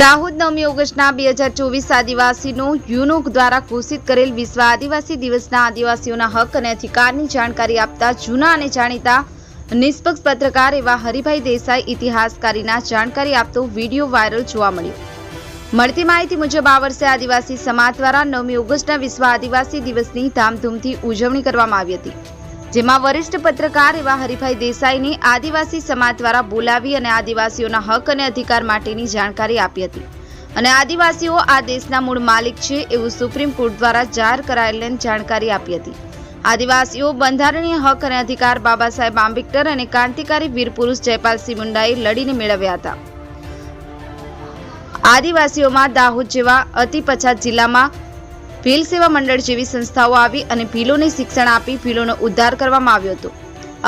દાહોદ નવમી ઓગસ્ટના બે હજાર ચોવીસ આદિવાસીનો યુનોક દ્વારા ઘોષિત કરેલ વિશ્વ આદિવાસી દિવસના આદિવાસીઓના હક અને અધિકારની જાણકારી આપતા જૂના અને જાણીતા નિષ્પક્ષ પત્રકાર એવા હરિભાઈ દેસાઈ ઇતિહાસકારીના જાણકારી આપતો વીડિયો વાયરલ જોવા મળ્યો. મળતી માહિતી મુજબ આ વર્ષે આદિવાસી સમાજ દ્વારા નવમી ઓગસ્ટના વિશ્વ આદિવાસી દિવસની ધામધૂમથી ઉજવણી કરવામાં આવી હતી. જેમાં વરિષ્ઠ પત્રકાર એવા હરિભાઈ દેસાઈને આદિવાસી સમાજ દ્વારા બોલાવી અને આદિવાસીઓના હક અને અધિકાર માટેની જાણકારી આપી હતી. અને આદિવાસીઓ આ દેશના મૂળ માલિક છે એવું સુપ્રીમ કોર્ટ દ્વારા જાહેર કરાયેલી જાણકારી આપી હતી. આદિવાસીઓ બંધારણીય હક અને અધિકાર બાબા સાહેબ આંબેડકર અને ક્રાંતિકારી વીર પુરુષ જયપાલસિંહ મુંડાએ લડીને મેળવ્યા હતા. આદિવાસીઓમાં દાહોદ જેવા અતિ પછાત જિલ્લામાં ભીલ સેવા મંડળ જેવી સંસ્થાઓ આવી અને ભીલોને શિક્ષણ આપી ભીલોનો ઉદ્ધાર કરવામાં આવ્યો હતો.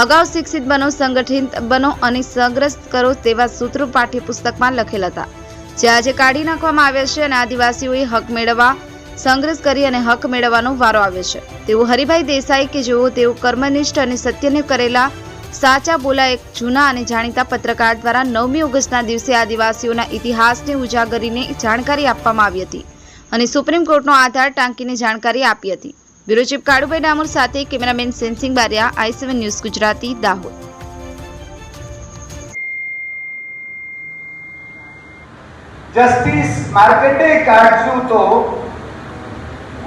અગાઉ શિક્ષિત બનો, સંગઠિત બનો અને સંગ્રસ્ત કરો તેવા સૂત્રો પાઠ્યપુસ્તકમાં લખેલ હતા. જે આજે કાઢી નાખવામાં આવ્યા છે અને આદિવાસીઓએ હક મેળવવા સંઘર્ષ કરી અને હક મેળવવાનો વારો આવ્યો છે. તેવું હરિભાઈ દેસાઈ કે જેઓ તેઓ કર્મનિષ્ઠ અને સત્યને કરેલા, સાચા બોલા એક જૂના અને જાણીતા પત્રકાર દ્વારા નવમી ઓગસ્ટના દિવસે આદિવાસીઓના ઇતિહાસને ઉજાગરીને જાણકારી આપવામાં આવી હતી. અને સુપ્રીમ કોર્ટનો આધાર ટાંકીને જાણકારી આપી હતી. બ્યુરો ચીફ કાળુભાઈ ડામોર સાથે cameraman Sensing Bariya, I seven news Gujarati, Dahod. Justice માર્કેટે કાઢશું તો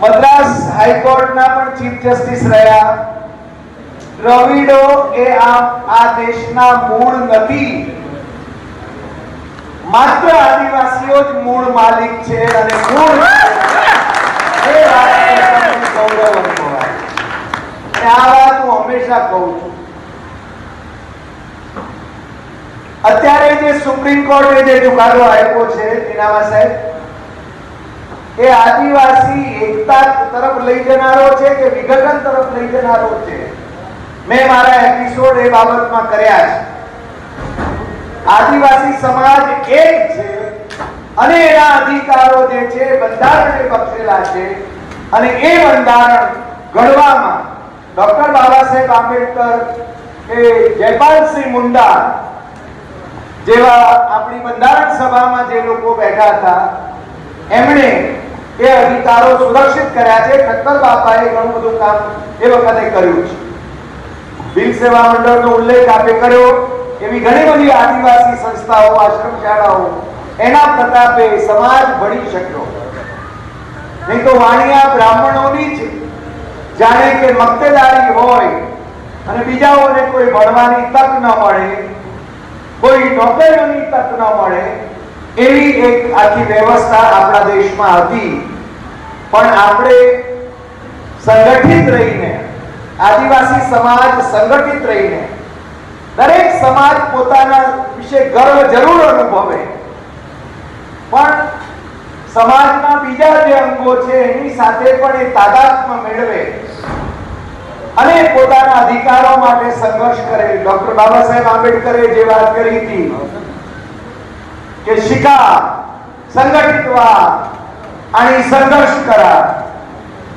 મદ્રાસ હાઈકોર્ટના પણ ચીફ જસ્ટિસ રહ્યા. દ્રવિડો એ આ દેશના મૂળ નથી. માત્ર આદિવાસીઓ જ મૂળ માલિક છે અને મૂળ એ ગૌરવ અનુભવાય. અને આ વાત હું હંમેશા કહું છું. અત્યારે જે સુપ્રીમ કોર્ટે જે ચુકાદો આપ્યો છે તેનામાં સાહેબ એ આદિવાસી એકતા તરફ લઈ જનારો છે કે વિઘટન તરફ લઈ જનારો છે? મેં મારા એપિસોડ એ બાબતમાં કર્યા છે. આદિવાસી સમાજ એક છે. અને એના અધિકારો જે છે બંધારણે બક્ષેલા છે. અને એ બંધારણ ઘડવામાં ડોક્ટર બાબા સાહેબ આંબેડકર કે જયપાલસિંહ મુંડા જેવા આપણી બંધારણ સભામાં જે લોકો બેઠા હતા, એમણે એ અધિકારો સુરક્ષિત કર્યા છે. ઠક્કર બાપાએ ઘણું બધું કામ એ વખતે કર્યું છે. બિલ સેવા મંડળનો ઉલ્લેખ આપે કર્યો. એવી ઘણી બધી આદિવાસી સંસ્થાઓ આશ્રમ શાળાઓ એના પ્રતાપે સમાજ ભણી શક્યો. નહીં તો વાણિયા બ્રાહ્મણોની જ. જાણે કે મક્તેદારી હોય અને બીજાઓને કોઈ ભણવાની તક ન મળે, કોઈ નોકરીઓની તક ન મળે, એવી એક આખી વ્યવસ્થા આપણા દેશમાં હતી. પણ આપણે સંગઠિત રહીને, આદિવાસી સમાજ સંગઠિત રહીને, દરેક સમાજ પોતાના વિશે ગર્વ જરૂર અનુભવે. પણ સમાજના બીજા જે અંગો છે, એની સાથે પણ એ તાદાત્મ્ય મેળવે. અને પોતાના અધિકારો માટે સંઘર્ષ કરે. ડોક્ટર બાબા સાહેબ આંબેડકરે જે વાત કરી હતી કે શિકા સંગઠિતવા અને સંઘર્ષ કરા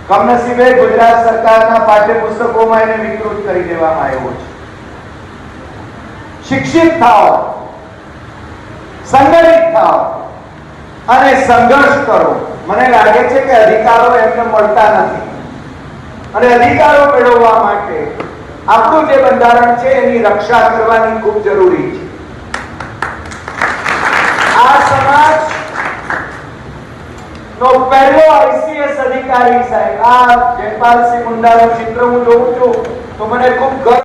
કમનસીબે ગુજરાત સરકારના પાઠ્યપુસ્તકોમાં એને વિકૃત કરી દેવામાં આવ્યો છે. શિક્ષિત થાઓ, સંગઠિત થાઓ અને સંઘર્ષ કરો. મને લાગે છે કે અધિકારો એમને મળતા નથી. અને અધિકારો મેળવવા માટે આપણું જે બંધારણ છે એની રક્ષા કરવાની ખૂબ જરૂરી છે. આ સમાજ નો પહેલો આઈસીએસ અધિકારી સાહેબ, આ જયપાલસિંહ મુંડાનું ચિત્ર હું જોઉં છું તો મને ખૂબ ગર્વ